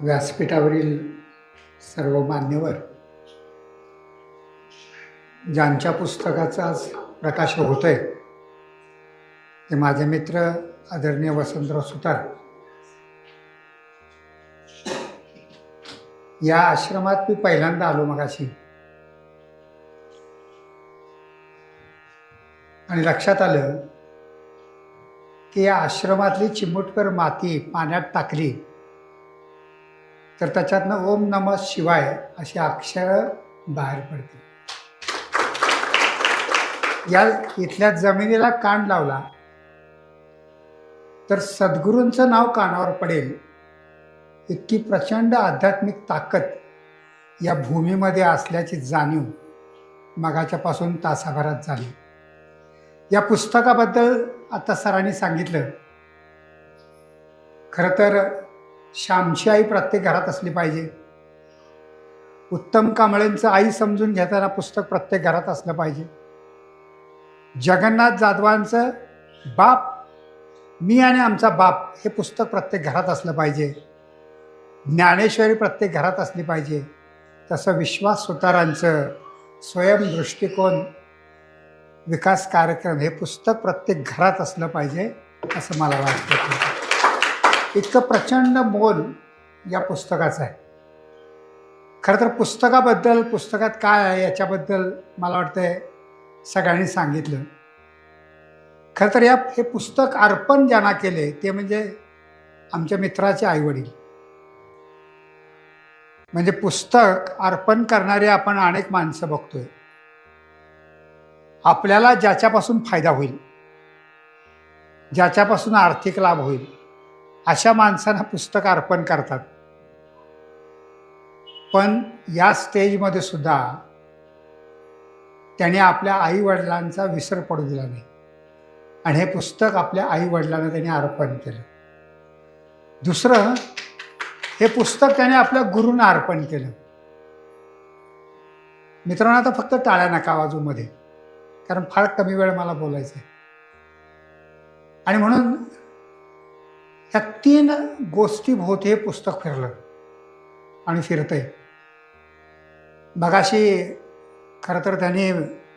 व्यासपीठावरील सर्व मान्यवर ज्यांच्या पुस्तकाचा आज प्रकाश होत आहे ते माझे मित्र आदरणीय वसंतराव सुतार. या आश्रमात मी पहिल्यांदा आलो मगाशी. आणि लक्षात आलं की या आश्रमातली चिमुटकर माती पाण्यात टाकली. तर त्याच्यातनं ओम नम शिवाय अशी अक्षरं बाहेर पडतील. या इथल्या जमिनीला कान लावला तर सद्गुरूंचं नाव कानावर पडेल. इतकी प्रचंड आध्यात्मिक ताकद या भूमीमध्ये असल्याची जाणीव मगाच्यापासून तासाभरात झाली. या पुस्तकाबद्दल आता सरांनी सांगितलं. खरं तर श्यामची आई प्रत्येक घरात असली पाहिजे. उत्तम कांबळेंचं आई समजून घेताना पुस्तक प्रत्येक घरात असलं पाहिजे. जगन्नाथ जाधवांचं बाप मी आणि आमचा बाप हे पुस्तक प्रत्येक घरात असलं पाहिजे. ज्ञानेश्वरी प्रत्येक घरात असली पाहिजे. तसं विश्वास सुतारांचं स्वयं दृष्टिकोन विकास कार्यक्रम हे पुस्तक प्रत्येक घरात असलं पाहिजे असं मला वाटतं. इतकं प्रचंड मोल या पुस्तकाचं आहे. खरं तर पुस्तकाबद्दल पुस्तकात काय आहे याच्याबद्दल मला वाटतंय सगळ्यांनी सांगितलं. खरं तर या हे पुस्तक अर्पण ज्यांना केले ते म्हणजे आमच्या मित्राचे आईवडील. म्हणजे पुस्तक अर्पण करणारे आपण अनेक माणसं बघतोय. आपल्याला ज्याच्यापासून फायदा होईल ज्याच्यापासून आर्थिक लाभ होईल अशा माणसांना पुस्तक अर्पण करतात. पण या स्टेजमध्ये सुद्धा त्याने आपल्या आईवडिलांचा विसर पडू दिला नाही. आणि हे पुस्तक आपल्या आईवडिलांना त्याने अर्पण केलं. दुसरं हे पुस्तक त्याने आपल्या गुरूंना अर्पण केलं. मित्रांनो आता फक्त टाळ्या नका बाजूमध्ये कारण फार कमी वेळ मला बोलायचं आहे आणि म्हणून ह्या तीन गोष्टी भोवती हे पुस्तक फिरलं आणि फिरतंय. मगाशी खरं तर त्यांनी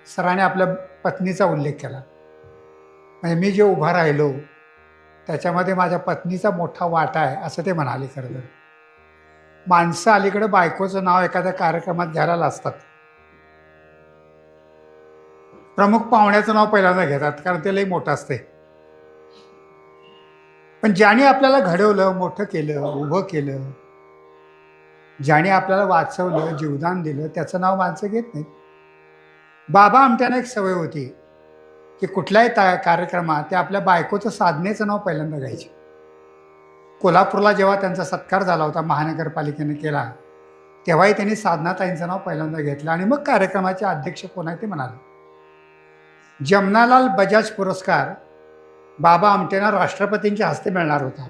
सराने आपल्या पत्नीचा उल्लेख केला. म्हणजे मी जे उभा राहिलो त्याच्यामध्ये माझ्या पत्नीचा मोठा वाटा आहे असं ते म्हणाले खरं तर. माणसं अलीकडे बायकोचं नाव एखाद्या कार्यक्रमात घ्यायला असतात प्रमुख पाहुण्याचं नाव पहिल्यांदा घेतात कारण ते लई मोठं असते पण ज्याने आपल्याला घडवलं मोठं केलं उभं केलं ज्याने आपल्याला वाचवलं जीवदान दिलं त्याचं नाव माणसं घेत नाहीत. बाबा आमट्यानं एक सवय होती की कुठल्याही ता कार्यक्रमात ते आपल्या बायकोचं साधनेचं नाव पहिल्यांदा घ्यायचे. कोल्हापूरला जेव्हा त्यांचा सत्कार झाला होता महानगरपालिकेने केला तेव्हाही त्यांनी साधनाताईंचं नाव पहिल्यांदा घेतलं आणि मग कार्यक्रमाचे अध्यक्ष कोण आहे ते म्हणाले. जमनालाल बजाज पुरस्कार बाबा आमटेंना राष्ट्रपतींच्या हस्ते मिळणार होता.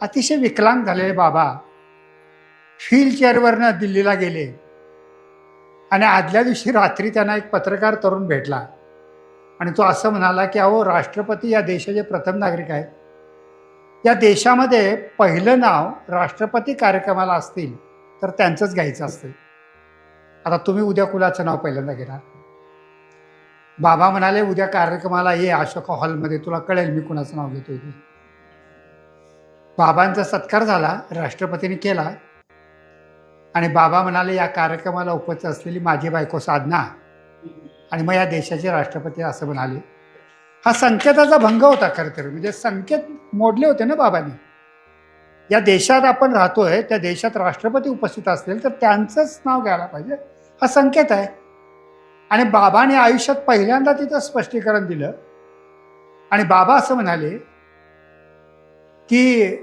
अतिशय विकलांग झालेले बाबा व्हीलचेअरवरनं दिल्लीला गेले. आणि आदल्या दिवशी रात्री त्यांना एक पत्रकार तरुण भेटला. आणि तो असं म्हणाला की अहो राष्ट्रपती या देशाचे प्रथम नागरिक आहेत. या देशामध्ये पहिलं नाव राष्ट्रपती कार्यक्रमाला असतील तर त्यांचंच घ्यायचं असतं. आता तुम्ही उद्या कुलाचं नाव पहिल्यांदा घेणार. बाबा म्हणाले उद्या कार्यक्रमाला ये अशोका हॉलमध्ये. तुला कळेल मी कुणाचं नाव घेतोय ते. बाबांचा सत्कार झाला राष्ट्रपतीने केला. आणि बाबा म्हणाले या कार्यक्रमाला उपस्थित असलेली माझी बायको साधना. आणि मग या देशाचे राष्ट्रपती असं म्हणाले. हा संकेताचा भंग होता खरं तर. म्हणजे संकेत मोडले होते ना बाबांनी. या देशात आपण राहतोय त्या देशात राष्ट्रपती उपस्थित असतील तर त्यांचंच नाव घ्यायला पाहिजे. हा संकेत आहे. आणि बाबाने आयुष्यात पहिल्यांदा तिथं स्पष्टीकरण दिलं. आणि बाबा असं म्हणाले की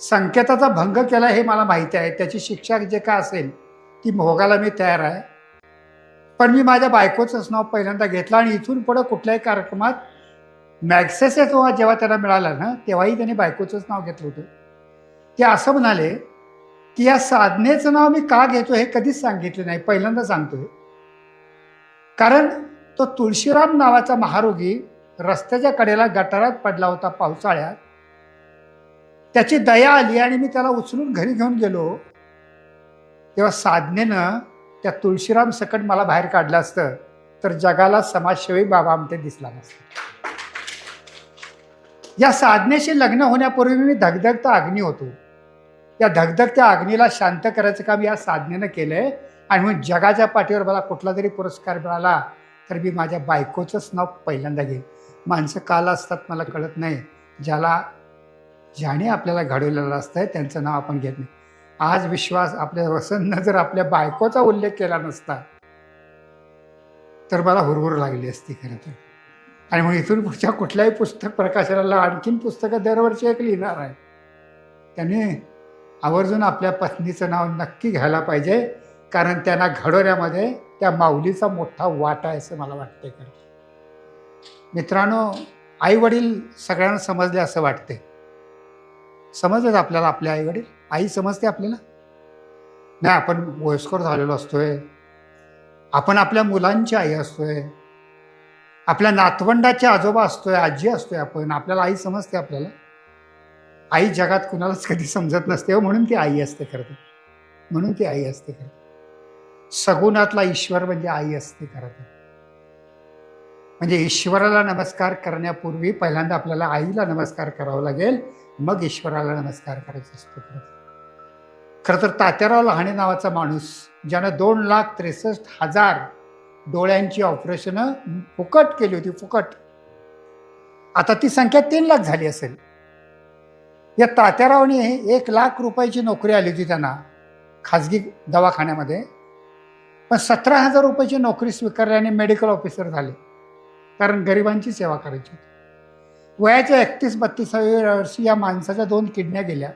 संकेताचा भंग केला हे मला माहिती आहे. त्याची शिक्षा जे काय असेल ती भोगायला मी तयार आहे. पण मी माझ्या बायकोचंच नाव पहिल्यांदा घेतलं आणि इथून पुढं कुठल्याही कार्यक्रमात मॅग्सेस तेव्हा जेव्हा त्यांना मिळाला ना तेव्हाही त्यांनी बायकोचंच नाव घेतलं होतं. ते असं म्हणाले की या साधनेचं नाव मी का घेतो हे कधीच सांगितलं नाही. पहिल्यांदा सांगतोय. कारण तो तुळशीराम नावाचा महारोगी रस्त्याच्या कडेला गटारात पडला होता पावसाळ्यात. त्याची दया आली आणि मी त्याला उचलून घरी घेऊन गेलो. तेव्हा साधनेनं त्या तुळशीराम सकट मला बाहेर काढलं असतं तर जगाला समाजसेवी बाबा आमटे दिसला नसता. या साधनेशी लग्न होण्यापूर्वी मी धगधगता अग्नी होतो. या धगधगत्या अग्नीला शांत करायचं काम या साधनेनं केलंय आणि मग जगाच्या पाठीवर मला कुठला तरी पुरस्कार मिळाला तर मी माझ्या बायकोचंच नाव पहिल्यांदा घेईन. माणसं काल असतात मला कळत नाही. ज्याला ज्याने आपल्याला घडवलेलं असतं त्यांचं नाव आपण घेत नाही. आज विश्वास आपल्या वसंतनं जर आपल्या बायकोचा उल्लेख केला नसता तर मला हुरहुर लागली असती खरं तर. आणि मग इथून पुढच्या कुठल्याही पुस्तक प्रकाशनाला आणखीन पुस्तकं दरवर्षी एक लिहिणार आहे. त्याने आवर्जून आपल्या पत्नीचं नाव नक्की घ्यायला पाहिजे. कारण त्यांना घडवण्यामध्ये त्या माऊलीचा मोठा वाटा आहे असं मला वाटते खरं. मित्रांनो आई वडील सगळ्यांना समजले असं वाटते समजलेत आपल्याला आपले आई वडील आई समजते आपल्याला? नाही आपण वयस्कर झालेलो असतोय. आपण आपल्या मुलांची आई असतोय. आपल्या नातवंडाचे आजोबा असतोय आजी असतोय आपण. आपल्याला आई समजते आपल्याला. आई जगात कुणालाच कधी समजत नसते हो, म्हणून ती आई असते खरं तर. म्हणून ती आई असते खरं सगुणातला ईश्वर म्हणजे आई असते खरं तर. म्हणजे ईश्वराला नमस्कार करण्यापूर्वी पहिल्यांदा आपल्याला आईला नमस्कार करावा लागेल मग ईश्वराला नमस्कार करायचा असतो खरं तर. खरं तर तात्याराव लहाणे नावाचा माणूस ज्यानं दोन लाख त्रेसष्ट हजार डोळ्यांची ऑपरेशनं फुकट केली होती फुकट. आता ती संख्या तीन लाख झाली असेल. या तात्यारावने एक लाख रुपयाची नोकरी आली होती त्यांना खाजगी दवाखान्यामध्ये. पण सतरा हजार रुपयाची नोकरी स्वीकारल्याने मेडिकल ऑफिसर झाले. कारण गरिबांची सेवा करायची होती. वयाच्या एकतीस बत्तीसाव्या वर्षी या माणसाच्या दोन किडन्या गेल्या.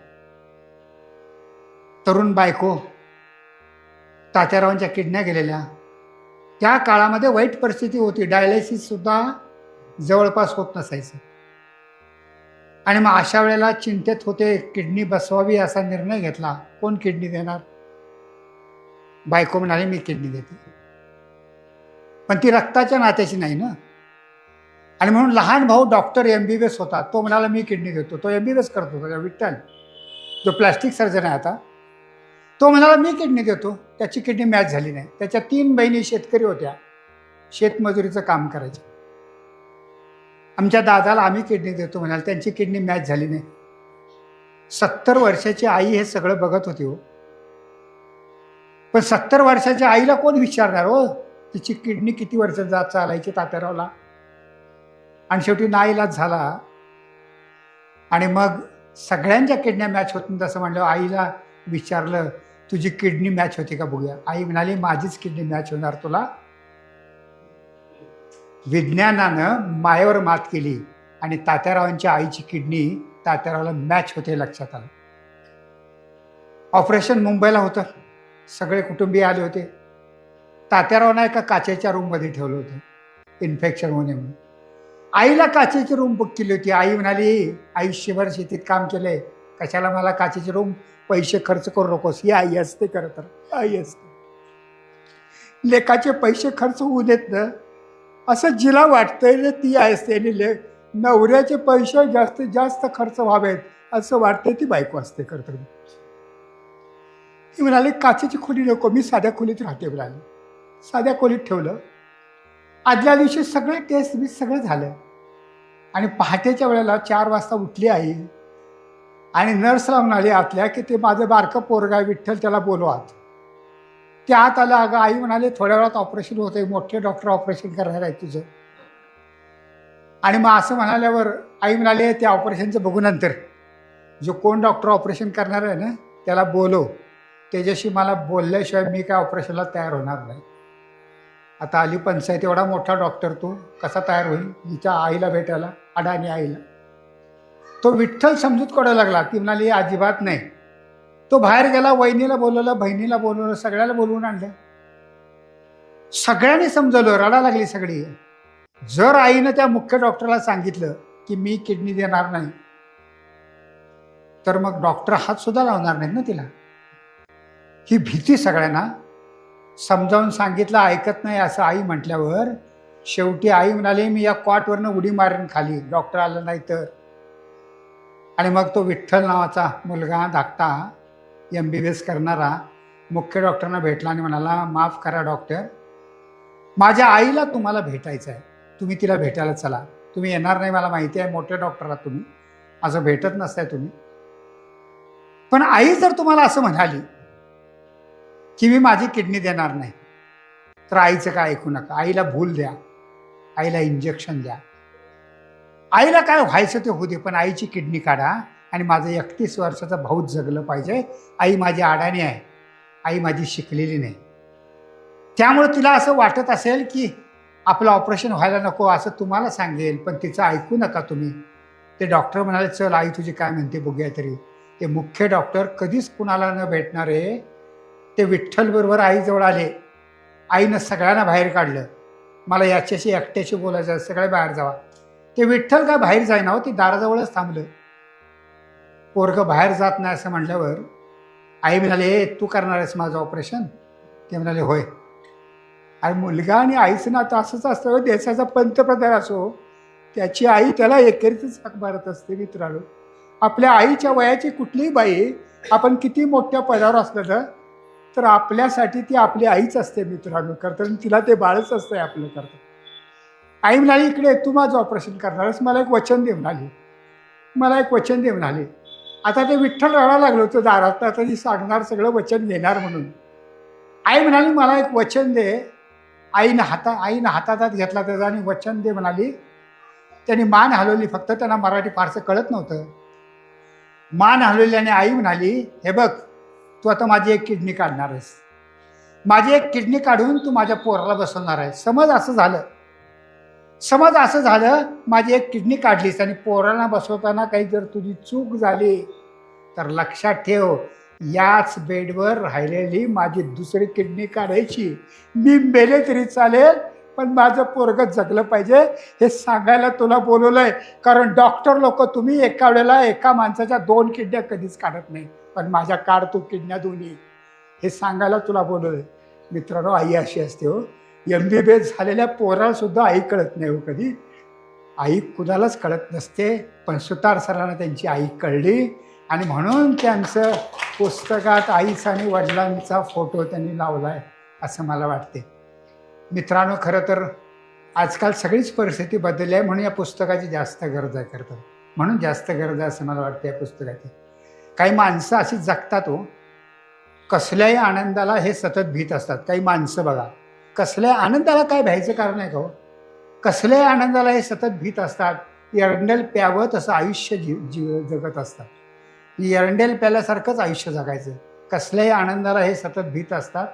तरुण बायको तात्यारावांच्या किडन्या गेलेल्या. त्या काळामध्ये वाईट परिस्थिती होती. डायलिसिससुद्धा जवळपास होत नसायचं. आणि मग अशा वेळेला चिंतेत होते किडनी बसवावी असा निर्णय घेतला. कोण किडनी देणार? बायको म्हणाली मी किडनी देते. पण ती रक्ताच्या नात्याची नाही ना. आणि म्हणून लहान भाऊ doctor M B B S होता तो म्हणाला मी किडनी देतो तो एम बी बी एस करतो होता विठ्ठल जो प्लास्टिक सर्जन आहे आता. तो म्हणाला मी किडनी देतो त्याची किडनी मॅच झाली नाही. त्याच्या तीन बहिणी शेतकरी होत्या शेतमजुरीचं काम करायचे आमच्या दादाला आम्ही किडनी देतो म्हणाल त्यांची किडनी मॅच झाली नाही. सत्तर वर्षाची आई हे सगळं बघत होती हो. पण सत्तर वर्षाच्या आईला कोण विचारणार हो? तिची किडनी किती वर्ष जात चालायची तात्यारावला? आणि शेवटी नाईलाज झाला. आणि मग सगळ्यांच्या किडन्या मॅच होत नाही तसं म्हणलं आईला विचारलं तुझी किडनी मॅच होती का बघूया? आई म्हणाली माझीच किडनी मॅच होणार तुला. विज्ञानानं मायावर मात केली आणि तात्यारावांच्या आईची किडनी तात्यारावला मॅच होते लक्षात आलं. ऑपरेशन मुंबईला होतं. सगळे कुटुंबीय आले होते. तात्यारावना एका काचेच्या रूममध्ये ठेवलं होतं. इन्फेक्शन होणे म्हणून. आईला काचेची रूम बुक केली होती. आई म्हणाली आयुष्यभर शेतीत काम केलंय. कशाला मला काचेची रूम पैसे खर्च करू नकोस. ही आई असते खरं तर आई असते लेखाचे पैसे खर्च होऊ देत ना. असं जिला वाटतंय ना ती असते आणि ले नवऱ्याचे पैसे जास्तीत जास्त खर्च व्हावेत असं वाटतंय ती बायको असते खरं तर. ती म्हणाली काचेची खोली नको मी साध्या खोलीत राहते म्हणाली. साध्या खोलीत ठेवलं. आदल्या दिवशी सगळे टेस्ट मी सगळं झालं. आणि पहाटेच्या वेळेला चार वाजता उठली आई. आणि नर्सला म्हणाली आतल्या की ते माझं बारकं पोरगाय आहे विठ्ठल त्याला बोलवात. ते आत आलं अगं आई म्हणाले थोड्या वेळात ऑपरेशन होतंय मोठे डॉक्टर ऑपरेशन करणार आहे तुझं. आणि मग असं म्हणाल्यावर आई म्हणाले त्या ऑपरेशनचं बघू नंतर. जो कोण डॉक्टर ऑपरेशन करणार आहे ना त्याला बोलव. त्याच्याशी मला बोलल्याशिवाय मी काय ऑपरेशनला तयार होणार नाही. आता आली पंचायत एवढा मोठा डॉक्टर तो कसा तयार होईल? हिच्या आईला भेटायला अडाणी आईला. तो विठ्ठल समजूत काढायला लागला. ती म्हणाली अजिबात नाही. तो बाहेर गेला वहिनीला बोलवलं बहिणीला बोलवलं सगळ्याला बोलवून आणलं. सगळ्यांनी समजवलं रडा लागली सगळी. जर आईनं त्या मुख्य डॉक्टरला सांगितलं की मी किडनी देणार नाही तर मग डॉक्टर हात सुद्धा लावणार नाहीत ना तिला. ही भीती सगळ्यांना. समजावून सांगितलं ऐकत नाही असं आई म्हटल्यावर शेवटी आई म्हणाली मी या कॉटवरनं उडी मारेन खाली डॉक्टर आलं नाही तर. आणि मग तो विठ्ठल नावाचा मुलगा धाकटा एम बी बी एस करणारा मुख्य डॉक्टरना भेटला आणि म्हणाला माफ करा डॉक्टर माझ्या आईला तुम्हाला भेटायचं आहे. तुम्ही तिला भेटायला चला. तुम्ही येणार नाही मला माहिती आहे मोठे डॉक्टर आहात तुम्ही. असं भेटत नसताय तुम्ही. पण आई जर तुम्हाला असं म्हणाली की मी माझी किडनी देणार नाही. तर आईचं काय ऐकू नका. आईला भूल द्या. आईला इंजेक्शन द्या. आईला काय व्हायचं ते होऊ दे पण आईची किडनी काढा आणि माझं एकतीस वर्षाचा भाऊ जगलं पाहिजे. आई माझी आडाणी आहे. आई माझी शिकलेली नाही. त्यामुळे तिला असं वाटत असेल की आपलं ऑपरेशन व्हायला नको असं तुम्हाला सांगेल पण तिचं ऐकू नका तुम्ही. ते डॉक्टर म्हणाले चल आई तुझी काय म्हणते बघूया तरी. ते मुख्य डॉक्टर कधीच कुणाला न भेटणारे ते विठ्ठलबरोबर आईजवळ आले. आईनं सगळ्यांना बाहेर काढलं. मला याच्याशी एकट्याशी बोलायचं सगळ्या सगळे बाहेर जावा. ते विठ्ठल काय बाहेर जाईना हो ती दाराजवळच थांबलं. पोरगं बाहेर जात नाही असं म्हणल्यावर आई म्हणाले ए तू करणार आहेस माझं ऑपरेशन? ते म्हणाले होय. आणि मुलगा आणि आईचं नातं असंच असतं हो, देशाचा पंतप्रधान असो. त्याची आई त्याला एकेरीतच हाक मारत असते मित्रांनो. आपल्या आईच्या वयाची कुठलीही बाई आपण किती मोठ्या पदावर असलं तर तर आपल्यासाठी ती आपली आईच असते मित्रांनो करताना तिला ते बाळच असतंय आपलं करतं आई म्हणाली इकडे तू माझं ऑपरेशन करणारच मला एक वचन दे म्हणाली. मला एक वचन दे म्हणाले. आता ते विठ्ठल रडायला लागलो होतं दारात आता ती सांगणार सगळं वचन घेणार म्हणून. आई म्हणाली मला एक वचन दे. आईनं हाता आईनं हातातात घेतला त्याचा आणि वचन दे म्हणाली. त्यांनी मान हलवली फक्त त्यांना मराठी फारसं कळत नव्हतं. मान हलवली आणि आई म्हणाली हे बघ तू आता माझी एक किडनी काढणार आहेस. माझी एक किडनी काढून तू माझ्या पोराला बसवणार आहे समज असं झालं. समज असं झालं माझी एक किडनी काढलीस आणि पोराला बसवताना काही जर तुझी चूक झाली तर लक्षात ठेव याच बेडवर राहिलेली माझी दुसरी किडनी काढायची. मी मेले तरी चालेल पण माझं पोरगं जगलं पाहिजे हे सांगायला तुला बोलवलं आहे कारण डॉक्टर लोक तुम्ही एका वेळेला एका माणसाच्या दोन किडन्या कधीच काढत नाही पण माझ्या काढतो किडण्या दोन्ही. हे सांगायला तुला बोलवलं मित्रांनो आई अशी असते हो. एम बी बी एस झालेल्या पोराला सुद्धा आई कळत नाही हो कधी. आई कुणालाच कळत नसते पण सुतार सरांना त्यांची आई कळली. आणि म्हणून त्यांचं पुस्तकात आईचा आणि वडिलांचा फोटो त्यांनी लावला आहे असं मला वाटते. मित्रांनो खरं तर आजकाल सगळीच परिस्थिती बदलली आहे म्हणून या पुस्तकाची जास्त गरज आहे करतात. म्हणून जास्त गरज आहे असं मला वाटतं या पुस्तकाची. काही माणसं अशी जगतात हो. कसल्याही आनंदाला हे सतत भीत असतात. काही माणसं बघा. कसल्या आनंदाला काय भ्यायचं कारण आहे का हो? कसल्याही आनंदाला हे सतत भीत असतात. एरंडेल प्यावं तसं आयुष्य जी जीव जगत असतात. एरंडेल प्याल्यासारखंच आयुष्य जगायचं. कसल्याही आनंदाला हे सतत भीत असतात.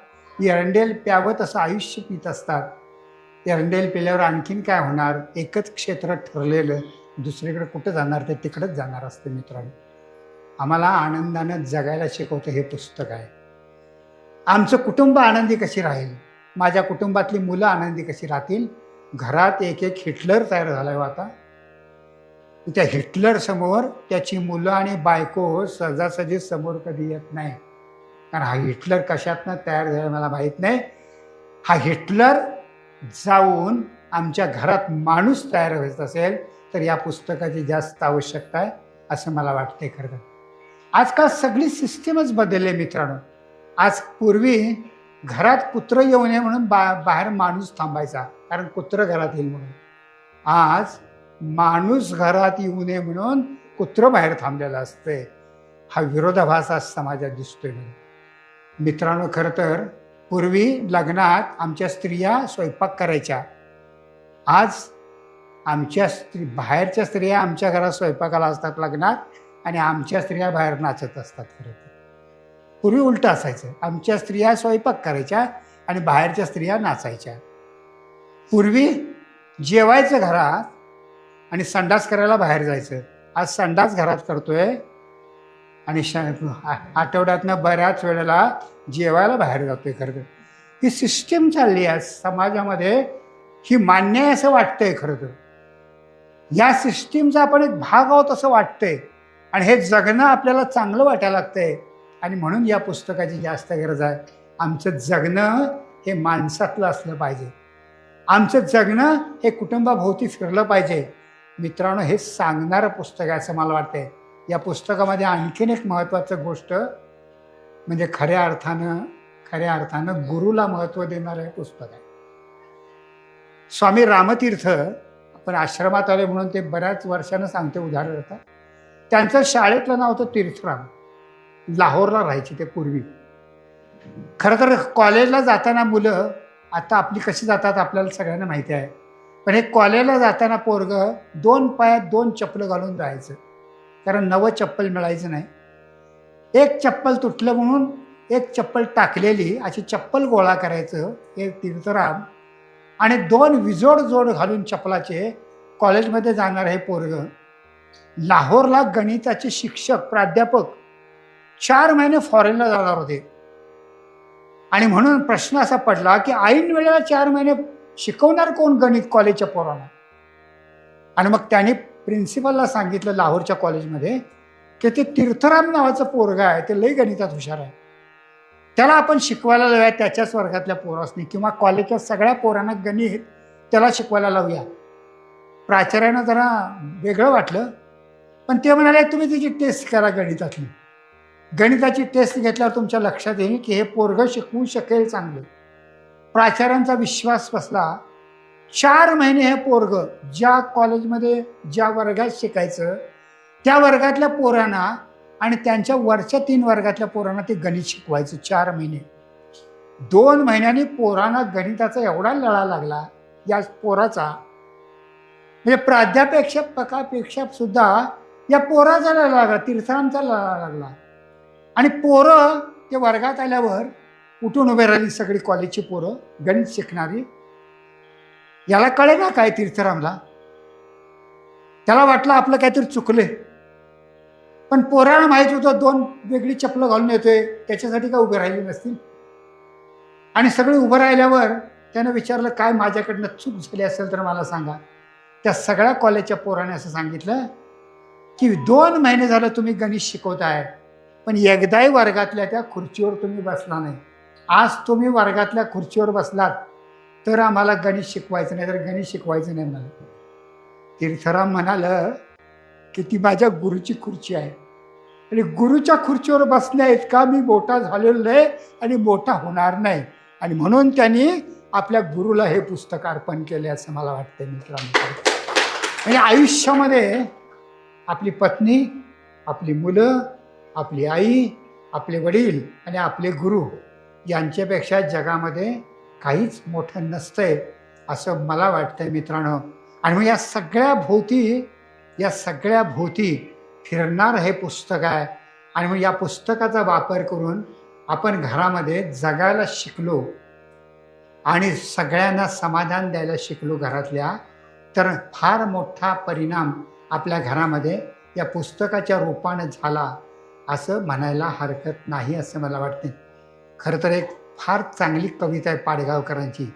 एरंडेल प्यावं तसं आयुष्य पित असतात. एरंडेल पिल्यावर आणखीन काय होणार? एकच क्षेत्र ठरलेलं. दुसरीकडे कुठं जाणार? ते तिकडंच जाणार असतं मित्रांनो. आम्हाला आनंदानं जगायला शिकवतं हे पुस्तक आहे. आमचं कुटुंब आनंदी कशी राहील? माझ्या कुटुंबातली मुलं आनंदी कशी राहतील? घरात एक एक हिटलर तयार झाला हो आता. त्या हिटलर समोर त्याची मुलं आणि बायको सहजासहजी समोर कधी येत नाही. कारण हा हिटलर कशातनं तयार झाला मला माहीत नाही. हा हिटलर जाऊन आमच्या घरात माणूस तयार व्हायचा असेल तर या पुस्तकाची जास्त आवश्यकता आहे असं मला वाटते खरं तर. आजकाल सगळी सिस्टीमच बदलली आहे मित्रांनो. आज पूर्वी घरात कुत्रं येऊ नये म्हणून बा बाहेर माणूस थांबायचा कारण कुत्रं घरात येईल म्हणून. आज माणूस घरात येऊ नये म्हणून कुत्रं बाहेर थांबलेलं असते हा विरोधाभास आज समाजात दिसतोय म्हणून. मित्रांनो खरं तर पूर्वी लग्नात आमच्या स्त्रिया स्वयंपाक करायच्या. आज आमच्या स्त्री बाहेरच्या स्त्रिया आमच्या घरात स्वयंपाकाला असतात लग्नात. आणि आमच्या स्त्रिया बाहेर नाचत असतात खरं तर. पूर्वी उलटं असायचं. आमच्या स्त्रिया स्वयंपाक करायच्या आणि बाहेरच्या स्त्रिया नाचायच्या. पूर्वी जेवायचं घरात आणि संडास करायला बाहेर जायचं. आज संडास घरात करतोय आणि श आठवड्यातनं बऱ्याच वेळेला जेवायला बाहेर जातोय खरं तर. ही सिस्टीम चालली आहे. समाजामध्ये ही मान्य आहे असं वाटतंय खरं तर. या सिस्टीमचा आपण एक भाग आहोत असं वाटतंय. आणि हे जगणं आपल्याला चांगलं वाटायला लागतंय. आणि म्हणून या पुस्तकाची जास्त गरज आहे. आमचं जगणं हे माणसातलं असलं पाहिजे. आमचं जगणं हे कुटुंबाभोवती फिरलं पाहिजे. मित्रांनो हे सांगणारं पुस्तक आहे असं मला वाटतंय. या पुस्तकामध्ये आणखीन एक महत्त्वाचं गोष्ट म्हणजे खऱ्या अर्थानं खऱ्या अर्थानं गुरुला महत्त्व देणारं हे पुस्तक आहे. स्वामी रामतीर्थ आपण आश्रमात आले म्हणून ते बऱ्याच वर्षानं सांगते उदाहरण होतं त्यांचं शाळेतलं नाव होतं तीर्थराम. लाहोरला राहायचे ते पूर्वी. खरं तर कॉलेजला जाताना मुलं आता आपली कशी जातात आपल्याला सगळ्यांना माहिती आहे. पण हे कॉलेजला जाताना पोरगं दोन पायात दोन चप्पल घालून जायचं. कारण नवं चप्पल मिळायचं नाही. एक चप्पल तुटलं म्हणून एक चप्पल टाकलेली अशी चप्पल गोळा करायचं हे तीर्थराम. आणि दोन विजोड जोड घालून चप्पलाचे कॉलेजमध्ये जाणार हे पोरगं लाहोरला गणिताचे शिक्षक प्राध्यापक चार महिने फॉरेनला जाणार होते. आणि म्हणून प्रश्न असा पडला की ऐन वेळेला चार महिने शिकवणार कोण गणित कॉलेजच्या पोरांना? आणि मग त्याने प्रिन्सिपलला सांगितलं लाहोरच्या कॉलेजमध्ये की ते तीर्थराम नावाचं पोरगा आहे ते लई गणितात हुशार आहे. त्याला आपण शिकवायला लावूया त्याच्याच वर्गातल्या पोरासनी किंवा कॉलेजच्या सगळ्या पोरांना गणित त्याला शिकवायला लावूया. प्राचार्यानं जरा वेगळं वाटलं. पण ते म्हणाले तुम्ही त्याची टेस्ट करा गणितातली. गणिताची टेस्ट घेतल्यावर तुमच्या लक्षात येईल की हे पोरगं शिकवू शकेल चांगलं. प्राचार्यांचा विश्वास बसला. चार महिने हे पोरग ज्या कॉलेजमध्ये ज्या वर्गात शिकायचं त्या वर्गातल्या पोरांना आणि त्यांच्या वरच्या तीन वर्गातल्या पोरांना ते गणित शिकवायचं चार महिने. दोन महिन्यांनी पोरांना गणिताचा एवढा लळा लागला या पोराचा. म्हणजे प्राध्यापेक्षकापेक्षा सुद्धा या पोराचा लळा लागला तीर्थांचा लळा लागला. आणि पोरं ते वर्गात आल्यावर उठून उभे राहिली सगळी कॉलेजची पोरं गणित शिकणारी. याला कळे ना काय तीर्थरामला त्याला वाटलं आपलं काहीतरी चुकले पण पोराला माहीत होतं दोन वेगळी चपलं घालून येतोय त्याच्यासाठी काय उभे राहिले नसतील? आणि सगळे उभं राहिल्यावर त्यानं विचारलं काय माझ्याकडनं चूक झाली असेल तर मला सांगा. त्या सगळ्या कॉलेजच्या पोराने असं सांगितलं की दोन महिने झालं तुम्ही गणित शिकवताय पण एकदाही वर्गातल्या त्या खुर्चीवर तुम्ही बसला नाही. आज तुम्ही वर्गातल्या खुर्चीवर बसलात तर आम्हाला गणित शिकवायचं नाही तर गणित शिकवायचं नाही म्हणाल. तीर्थराम म्हणालं की ती माझ्या गुरुची खुर्ची आहे. आणि गुरुच्या खुर्चीवर बसण्या इतका मी मोठा झालेलो नाही आणि मोठा होणार नाही. आणि म्हणून त्यांनी आपल्या गुरुला हे पुस्तक अर्पण केले असं मला वाटतं मित्रांनो. म्हणजे आयुष्यामध्ये आपली पत्नी आपली मुलं आपली आई आपले वडील आणि आपले गुरु यांच्यापेक्षा जगामध्ये काहीच मोठं नसतंय असं मला वाटतंय मित्रांनो. आणि मग या सगळ्या भोवती या सगळ्या भोवती फिरणार हे पुस्तक आहे. आणि मग या पुस्तकाचा वापर करून आपण घरामध्ये जगायला शिकलो आणि सगळ्यांना समाधान द्यायला शिकलो घरातल्या तर फार मोठा परिणाम आपल्या घरामध्ये या पुस्तकाच्या रूपानं झाला असं म्हणायला हरकत नाही असं मला वाटते. खरं तर एक फार चांगली कविता आहे पाडगावकरांची.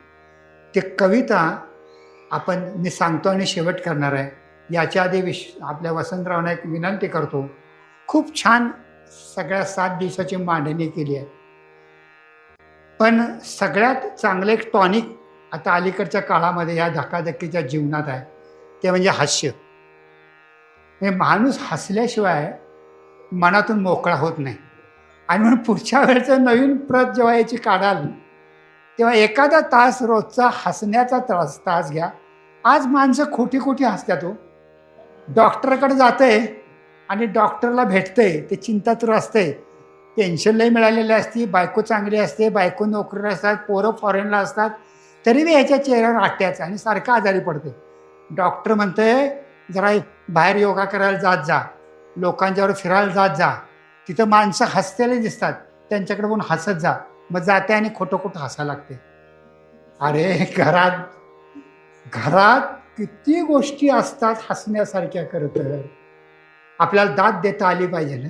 ते कविता आपण मी सांगतो आणि शेवट करणार आहे. याच्या आधी विश आपल्या वसंतरावना एक विनंती करतो. खूप छान सगळ्या सात दिवसाची मांडणी केली आहे. पण सगळ्यात चांगलं एक टॉनिक आता अलीकडच्या काळामध्ये ह्या धकाधकीच्या जीवनात आहे. ते म्हणजे हास्य. म्हणजे माणूस हसल्याशिवाय मनातून मोकळा होत नाही. आणि म्हणून पुढच्या वेळचं नवीन प्रत जेव्हा याची काढाल तेव्हा एखादा तास रोजचा हसण्याचा त्रास तास घ्या. आज माणसं खोटी खोटी हसतात हो. डॉक्टरकडे जाते आणि डॉक्टरला भेटते ते चिंतातूर असते टेन्शन लई मिळालेली असते बायको चांगली असते बायको नोकरीला असतात पोरं फॉरेनला असतात तरी बी ह्याच्या चेहऱ्यावर आट्याचं आणि सारखं आजारी पडते डॉक्टर म्हणते जरा बाहेर योगा करायला जात जा. लोकांच्यावर फिरायला जात जा. तिथं माणसं हसतेले दिसतात. त्यांच्याकडे पण हसत जा. मग जाते आणि खोटं खोटं हसायला लागते. अरे घरात घरात किती गोष्टी असतात हसण्यासारख्या करत आपल्याला दाद देता आली पाहिजे ना?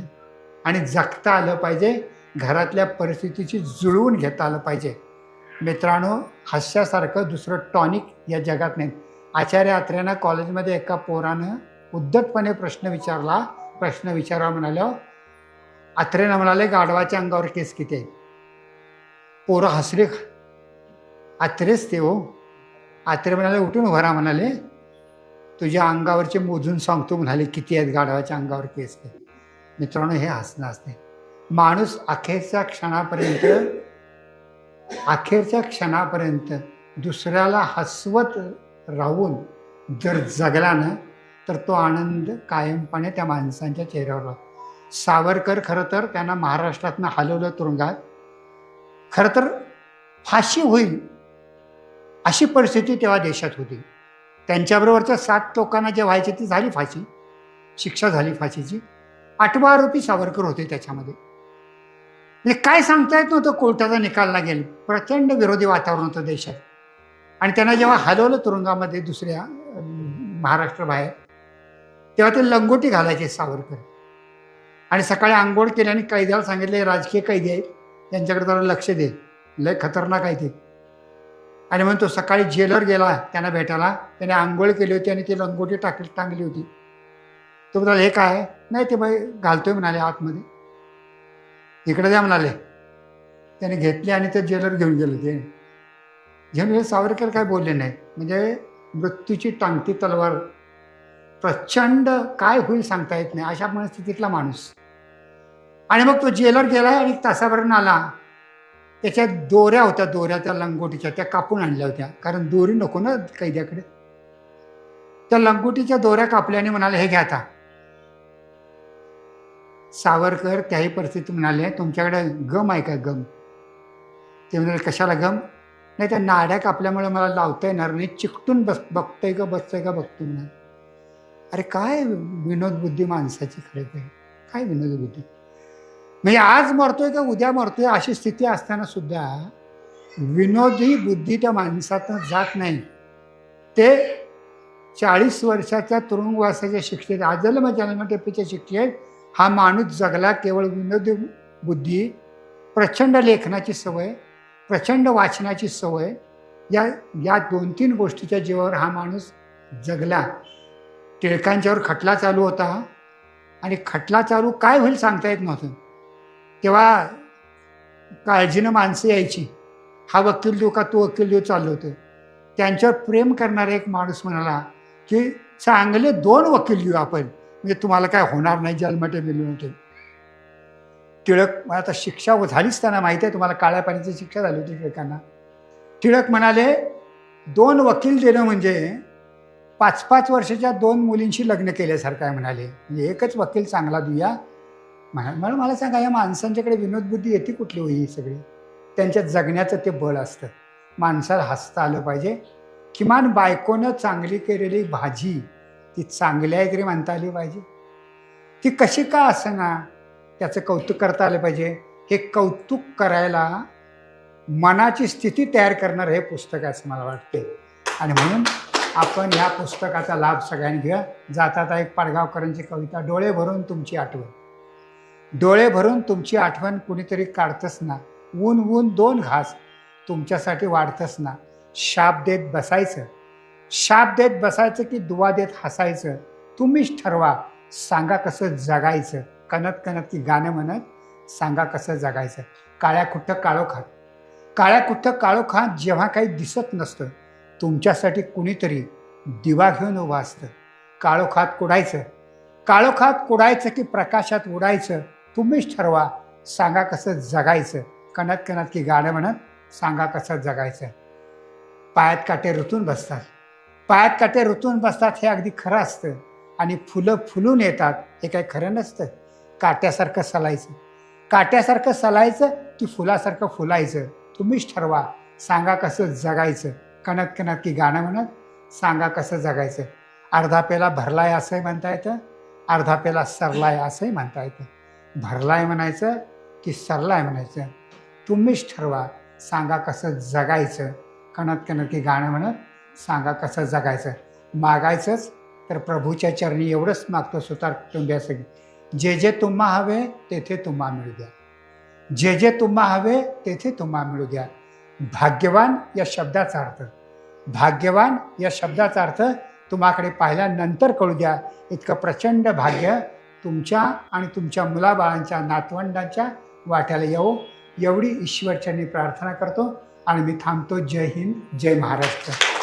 आणि जगता आलं पाहिजे. घरातल्या परिस्थितीची जुळवून घेता आलं पाहिजे. मित्रांनो हास्यासारखं दुसरं टॉनिक या जगात नाही. आचार्य आत्र्यांना कॉलेजमध्ये एका पोरानं उद्धटपणे प्रश्न विचारला. प्रश्न विचारा म्हणाल्या आत्रेनं म्हणाले गाढवाच्या अंगावर केस किती आहे पोरं हसले आत्रेच ते हो. आत्रे म्हणाले उठून उभा म्हणाले. तुझ्या अंगावरचे मोजून सांगतो म्हणाले किती आहेत गाढवाच्या अंगावर केस ते. मित्रांनो हे हसणं असते. माणूस अखेरच्या क्षणापर्यंत अखेरच्या क्षणापर्यंत दुसऱ्याला हसवत राहून जर जगला ना तर तो आनंद कायमपणे त्या माणसांच्या चेहऱ्यावर सावरकर खरं तर त्यांना महाराष्ट्रातनं हलवलं तुरुंगात. खरं तर फाशी होईल अशी परिस्थिती तेव्हा देशात होती. त्यांच्याबरोबरच्या सात लोकांना जे व्हायचे ती झाली फाशी. शिक्षा झाली फाशीची. आठवा आरोपी सावरकर होते त्याच्यामध्ये. म्हणजे काय सांगता येत नव्हतं कोर्टाचा निकाल लागेल. प्रचंड विरोधी वातावरण होतं देशात. आणि त्यांना जेव्हा हलवलं तुरुंगामध्ये दुसऱ्या महाराष्ट्राबाहेर तेव्हा ते लंगोटी घालायचे सावरकर. आणि सकाळी आंघोळ केल्याने कैद्याला सांगितले राजकीय कैदी आहेत त्यांच्याकडे जरा लक्ष दे. लय खतरनाक आहे ते. आणि म्हणून तो सकाळी जेलर गेला त्यांना भेटायला. त्याने आंघोळ केली होती आणि ती लंगोटी टाक टांगली होती. तो म्हणाला हे काय? आहे?" नाही ते बाई घालतोय म्हणाले आतमध्ये. इकडे द्या म्हणाले. त्याने घेतली आणि ते जेलर घेऊन गेले ते. घेऊन गेले. सावरकर काय बोलले नाही. म्हणजे मृत्यूची टांगती तलवार प्रचंड काय होईल सांगता येत नाही. अशा परिस्थितीतला माणूस. आणि मग तो जेलर गेला आणि एक आला. त्याच्या दोऱ्या होत्या दोऱ्या त्या लंगोटीच्या त्या कापून आणल्या होत्या. कारण दोरी नको ना कैद्याकडे. त्या लंगोटीच्या दोऱ्या कापल्याने म्हणाले हे घ्या आता. सावरकर त्याही परिस्थितीत म्हणाले तुमच्याकडे गम आहे का गम? ते म्हणाले कशाला गम? नाही त्या नाड्या कापल्यामुळे मला लावता येणार नाही. चिकटून बस बघतोय का बसतोय का बघतो नाही अरे काय विनोद बुद्धी माणसाची खरे आहे काय विनोद बुद्धी? म्हणजे आज मरतोय का उद्या मरतोय अशी स्थिती असताना सुद्धा विनोदी बुद्धी त्या माणसातनं जात नाही. ते चाळीस वर्षाच्या तुरुंगवासाच्या शिक्षेत आजलम जन्मटेपीच्या शिक्षेत हा माणूस जगला केवळ विनोदी बुद्धी प्रचंड लेखनाची सवय प्रचंड वाचनाची सवय या या दोन तीन गोष्टीच्या जीवावर हा माणूस जगला. टिळकांच्यावर खटला चालू होता. आणि खटला चालू काय होईल सांगता येत नव्हतं. तेव्हा काळजीनं माणसं यायची. हा वकील देऊ का तो वकील देऊ चाललं होतं. त्यांच्यावर प्रेम करणारा एक माणूस म्हणाला की चांगले दोन वकील देऊ आपण. म्हणजे तुम्हाला काय होणार नाही जन्मटे मिळवते टिळक आता शिक्षा झालीच त्यांना माहिती आहे. तुम्हाला काळ्या पाण्याची शिक्षा झाली होती टिळकांना. टिळक म्हणाले दोन वकील देणं म्हणजे पाच पाच वर्षाच्या दोन मुलींशी लग्न केल्यासारखं आहे म्हणाले. म्हणजे एकच वकील चांगला देऊया म्हणा म्हणून मला सांगा या माणसांच्याकडे विनोदबुद्धी येते कुठली होई ही सगळी? त्यांच्या जगण्याचं ते बळ असतं. माणसाला हसता आलं पाहिजे. किमान बायकोनं चांगली केलेली भाजी ती चांगली आहे तरी म्हणता आली पाहिजे. ती कशी का ना त्याचं कौतुक करता आलं पाहिजे. हे कौतुक करायला मनाची स्थिती तयार करणारं हे पुस्तक आहे असं मला वाटते आणि म्हणून आपण ह्या पुस्तकाचा लाभ सगळ्यांनी घ्या. जाताता एक पाडगावकरांची कविता डोळे भरून तुमची आठवण. डोळे भरून तुमची आठवण कुणीतरी काढतच ना. ऊन ऊन दोन घास तुमच्यासाठी वाढतच ना. शाप देत बसायचं. शाप देत बसायचं की दुवा देत हसायचं. तुम्हीच ठरवा सांगा कसं जगायचं. कणत कणत की गाणं म्हणत सांगा कसं जगायचं. काळ्या कुठं काळोखात? काळ्या कुठं काळोखात जेव्हा काही दिसत नसतं. तुमच्यासाठी कुणीतरी दिवा घेऊन उभं असतं. काळोखात कुडायचं. काळोखात कुडायचं की प्रकाशात उडायचं. तुम्हीच ठरवा. सांगा कसं जगायचं. कणत कणत की गाणं म्हणत सांगा कसं जगायचं. पायात काटे ऋतून बसतात. पायात काटे ऋतून बसतात हे अगदी खरं असतं. आणि फुलं फुलून येतात हे काही खरं नसतं. काट्यासारखं सलायचं. काट्यासारखं सलायचं की फुलासारखं फुलायचं. तुम्हीच ठरवा. सांगा कसं जगायचं. कणत कणत की गाणं म्हणत सांगा कसं जगायचं? अर्धा पेला भरलाय असंही म्हणता येतं अर्धा पेला सरलाय असंही म्हणता येतं. भरलाय म्हणायचं की सरलाय म्हणायचं? तुम्हीच ठरवा सांगा कसं जगायचं? कणत कणत की गाणं म्हणत सांगा कसं जगायचं? मागायचंच तर प्रभूच्या चरणी एवढंच मागतो सुतार कुटुंबियासाठी जे जे तुम्हा हवे तेथे तुम्हा मिळू द्या. जे जे तुम्हा हवे तेथे तुम्हा मिळू द्या. भाग्यवान या शब्दाचा अर्थ. भाग्यवान या शब्दाचा अर्थ तुम्हाकडे पाहिल्यानंतर कळू द्या. इतकं प्रचंड भाग्य तुमच्या आणि तुमच्या मुलाबाळांच्या नातवंडांच्या वाट्याला येऊ एवढी ईश्वरचरणी प्रार्थना करतो आणि मी थांबतो. जय हिंद जय महाराष्ट्र.